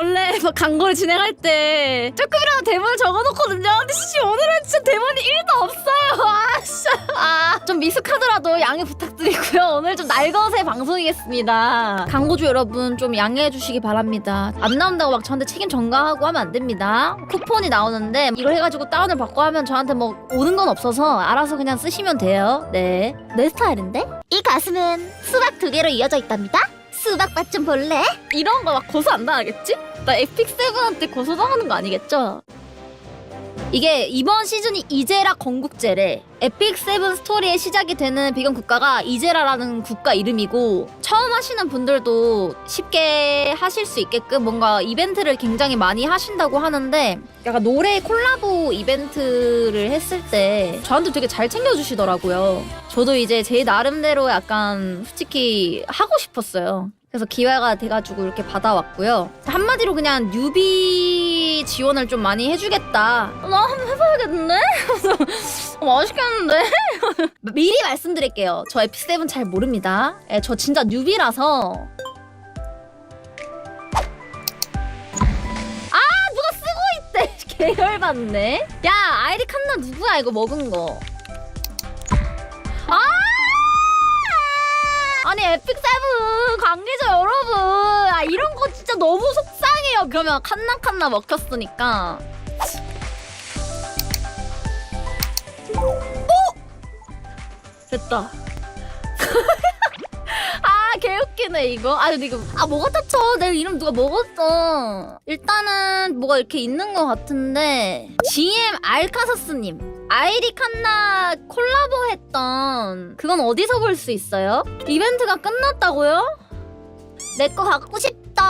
원래 막 광고를 진행할 때 조금이라도 대본을 적어놓거든요. 근데 씨 오늘은 진짜 대본이 1도 없어요. 아, 씨. 아, 좀 미숙하더라도 양해 부탁드리고요. 오늘 좀 날것의 방송이겠습니다. 광고주 여러분 좀 양해해 주시기 바랍니다. 안 나온다고 막 저한테 책임 전가하고 하면 안 됩니다. 쿠폰이 나오는데 이걸 해가지고 다운을 받고 하면 저한테 뭐 오는 건 없어서 알아서 그냥 쓰시면 돼요. 네. 내 스타일인데? 이 가슴은 수박 두 개로 이어져 있답니다. 수박밭 좀 볼래? 이런 거 막 고소 안 당하겠지? 나 에픽 세븐한테 고소 당하는 거 아니겠죠? 이게 이번 시즌이 이제라 건국제래. 에픽 세븐 스토리의 시작이 되는 비건 국가가 이제라라는 국가 이름이고 처음 하시는 분들도 쉽게 하실 수 있게끔 뭔가 이벤트를 굉장히 많이 하신다고 하는데 약간 노래 콜라보 이벤트를 했을 때 저한테 되게 잘 챙겨주시더라고요. 저도 이제 제 나름대로 약간 솔직히 하고 싶었어요. 그래서 기회가 돼가지고 이렇게 받아왔고요. 한마디로 그냥 뉴비 지원을 좀 많이 해주겠다. 나 한번 해봐야겠네? 어, 맛있겠는데? 미리 말씀드릴게요. 저 에픽세븐 잘 모릅니다. 예, 저 진짜 뉴비라서. 아, 누가 쓰고 있대. 계열받네. 야, 아이디 칸나 누구야, 이거 먹은 거. 아니 에픽 세븐 관계자 여러분. 아 이런 거 진짜 너무 속상해요. 그러면 칸나 칸나 먹혔으니까. 오 됐다. 아 개웃기네 이거. 아 근데 이거 아 뭐가 다쳐? 내 이름 누가 먹었어? 일단은 뭐가 이렇게 있는 것 같은데 GM 알카사스님 아이리 칸나 콜라보 했던 그건 어디서 볼 수 있어요? 이벤트가 끝났다고요? 내 거 갖고 싶다.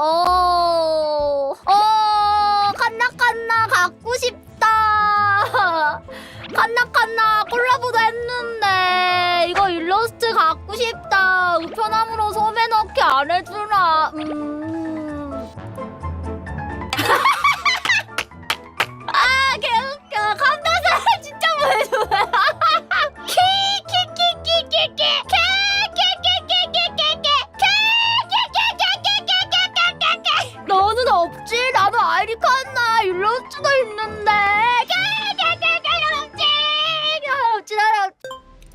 어, 어, 칸나 칸나 갖고 싶다. 칸나 칸나 콜라보도 했는데 이거 일러스트 갖고 싶다. 우편함으로 소매 넣기 안 해주나? 음.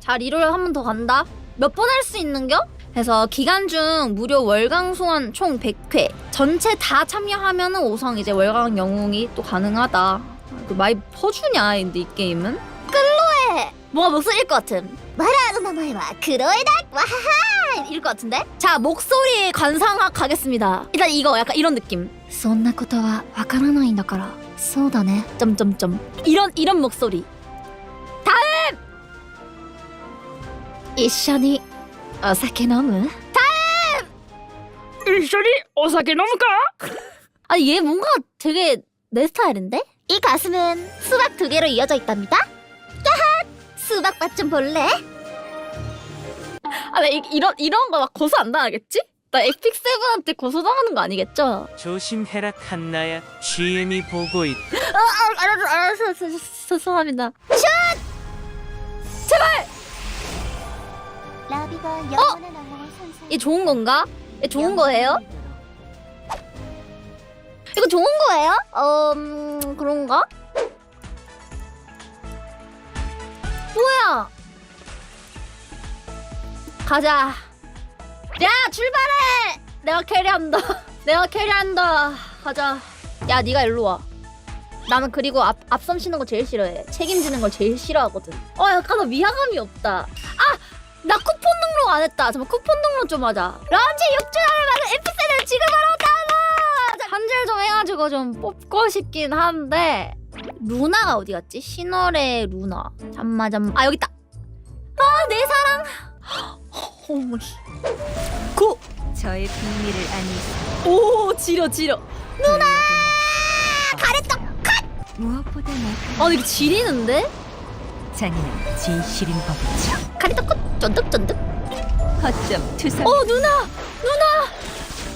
자 리롤 한 번 더 간다. 몇 번 할 수 있는겨? 그래서 기간 중 무료 월강 소환 총 100회 전체 다 참여하면은 5성 이제 월강 영웅이 또 가능하다. 그 많이 퍼주냐 근데 이 게임은? 끌로에 뭐가 목소리일 것 같음. マラの名前はクロエだわは 일 것 같은데? 자 목소리 관상학 가겠습니다. 일단 이거 약간 이런 느낌. そんなことはわからないんだからそうだね 점점점 이런 이런 목소리. 一緒にお酒飲む 일쇼리 오사케 넘을까? 아니 얘 뭔가 되게 내 스타일인데? 이 가슴은 수박 두 개로 이어져 있답니다. 야하! 수박밭 좀 볼래? 아, 나 이, 이런 이런 거 막 고소 안 당하겠지? 나 에픽 세븐한테 고소 당하는 거 아니겠죠? 조심해라 칸나야 GM이 보고 있다 아, 알았어, 알았어, 알았어, 죄송합니다. 이 좋은 건가? 이 좋은 거예요? 이거 좋은 거예요? 어, 음, 그런가? 뭐야? 가자. 야, 출발해! 내가 캐리한다. 내가 캐리한다. 가자. 야, 네가 일로 와. 나는 그리고 앞, 앞선 쉬는 거 제일 싫어해. 책임지는 걸 제일 싫어하거든. 어, 약간 나 위화감이 없다. 아! 나 쿠폰 등록 안 했다. 잠깐 쿠폰 등록 좀 하자. 런치 6주년을 맞은 에피세를 지금 바로 다운! 한질 좀 해가지고 좀 뽑고 싶긴 한데 루나가 어디 갔지? 신월의 루나. 잠마 잠마. 아 여기 있다. 아 내 사랑. 어머니. 고. 저의 비밀을 아니 오 지려 지려. 가래떡 무엇보다 나 아 이게 지리는데? 자네는 진실인 법이죠 가리떡 쫀득쫀득. 허점 투성 어 누나 누나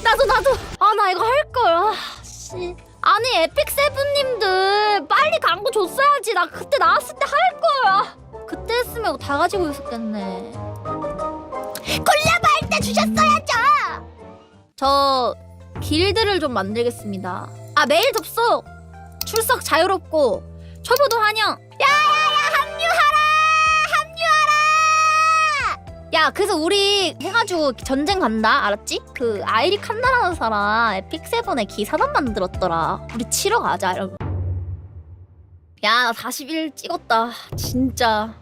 나도 나도 아 나 이거 할 걸. 아 씨. 아니 에픽 세븐님들 빨리 광고 줬어야지. 나 그때 나왔을 때 할 거야. 그때 했으면 다 가지고 있었겠네. 콜라보 할때 주셨어야죠. 저 길드를 좀 만들겠습니다. 아 메일 접속 출석 자유롭고 초보도 환영. 야야야 야 그래서 우리 해가지고 전쟁 간다 알았지? 그 아이리 칸나라는 사람 에픽 세븐의 기사단 만들었더라. 우리 치러 가자 여러분. 야41 찍었다 진짜.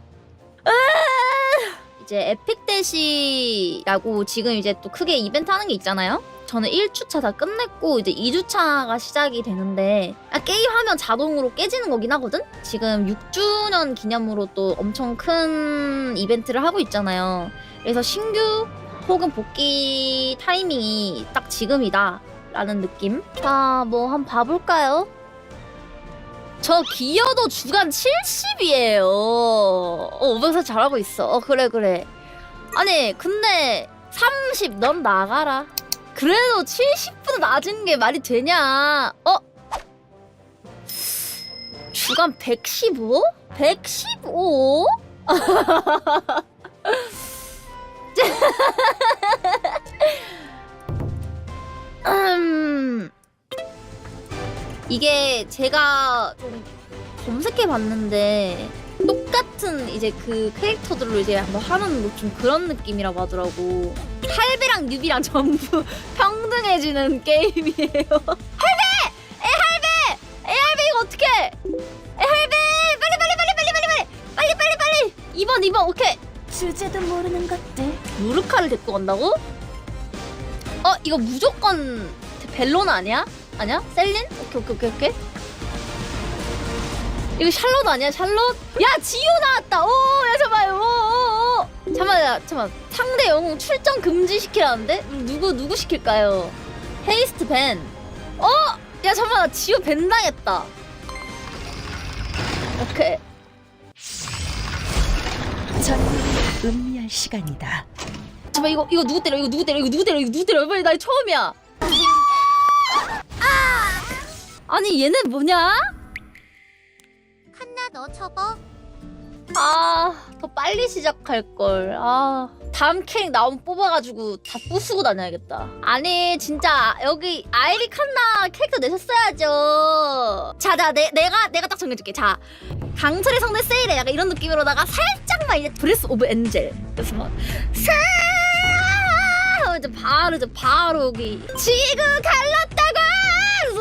이제 에픽 대시라고 지금 이제 또 크게 이벤트 하는 게 있잖아요. 저는 1주차 다 끝냈고 이제 2주차가 시작이 되는데 아, 게임 하면 자동으로 깨지는 거긴 하거든. 지금 6주년 기념으로 또 엄청 큰 이벤트를 하고 있잖아요. 그래서 신규 혹은 복귀 타이밍이 딱 지금이다 라는 느낌. 자, 뭐 한 번 봐볼까요? 저 기여도 주간 70이에요. 어, 500사 잘하고 있어. 어, 그래, 그래. 아니, 근데 30, 넌 나가라. 그래도 70보다 낮은 게 말이 되냐? 어? 주간 115? 115? 음. 이게 제가 좀 검색해 봤는데 똑같은 이제 그 캐릭터들로 이제 뭐 하는 뭐 좀 그런 느낌이라고 하더라고. 할배랑 뉴비랑 전부 평등해지는 게임이에요. 주제도 모르는 것들. 무르카를 데리고 간다고? 어 이거 무조건 벨로나 아니야? 아니야? 셀린? 오케이 오케이 오케이 오케이 이거 샬롯 아니야 샬롯? 야 지효 나왔다 오야 잠깐만 오 오 오 잠깐만 야, 잠깐만 상대 영웅 출전 금지 시키라는데? 음, 누구 누구 시킬까요? 헤이스트 밴 어? 야 잠깐만 나 지효 밴 당했다 오케이 음미할 시간이다. 잠깐 이거 이거 누구 때려? 이거 누구 때려? 이거 누구 때려? 이거 누구 때려? 이번에 나 처음이야. 아! 아니 얘는 뭐냐? 칸나 너 접어. 아. 더 빨리 시작할 걸. 아 다음 캐릭 나오면 뽑아가지고 다 부수고 다녀야겠다. 아니 진짜 여기 아이리 칸나 캐릭터 내셨어야죠. 자자 내 내가 내가 딱 정해줄게. 자 강철의 성대 세일에 약간 이런 느낌으로다가 살짝만 이제 브레스 오브 엔젤. 그래서 막 사. 이제 바로 이제 바로 여기 지구. 그래서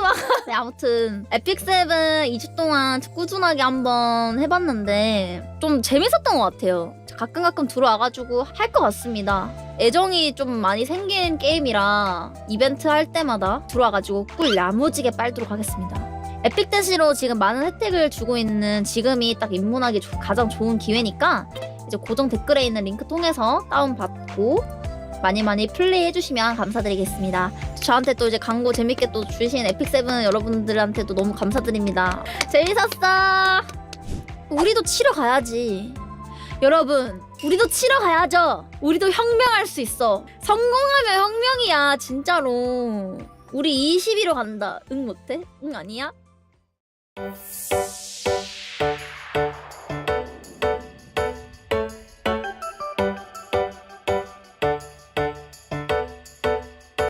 막 네, 아무튼 에픽 세븐 2주 동안 꾸준하게 한번 해봤는데 좀 재밌었던 것 같아요. 가끔 가끔 들어와가지고 할 것 같습니다. 애정이 좀 많이 생긴 게임이라 이벤트 할 때마다 들어와가지고 꿀 야무지게 빨도록 하겠습니다. 에픽 대시로 지금 많은 혜택을 주고 있는 지금이 딱 입문하기 조- 가장 좋은 기회니까 이제 고정 댓글에 있는 링크 통해서 다운받고 많이 많이 플레이 해주시면 감사드리겠습니다. 저한테 또 이제 광고 재밌게 또 주신 에픽세븐 여러분들한테도 너무 감사드립니다. 재밌었어. 우리도 치러 가야지. 여러분, 우리도 치러 가야죠. 우리도 혁명할 수 있어. 성공하면 혁명이야, 진짜로. 우리 22로 간다. 응 못해? 응 아니야?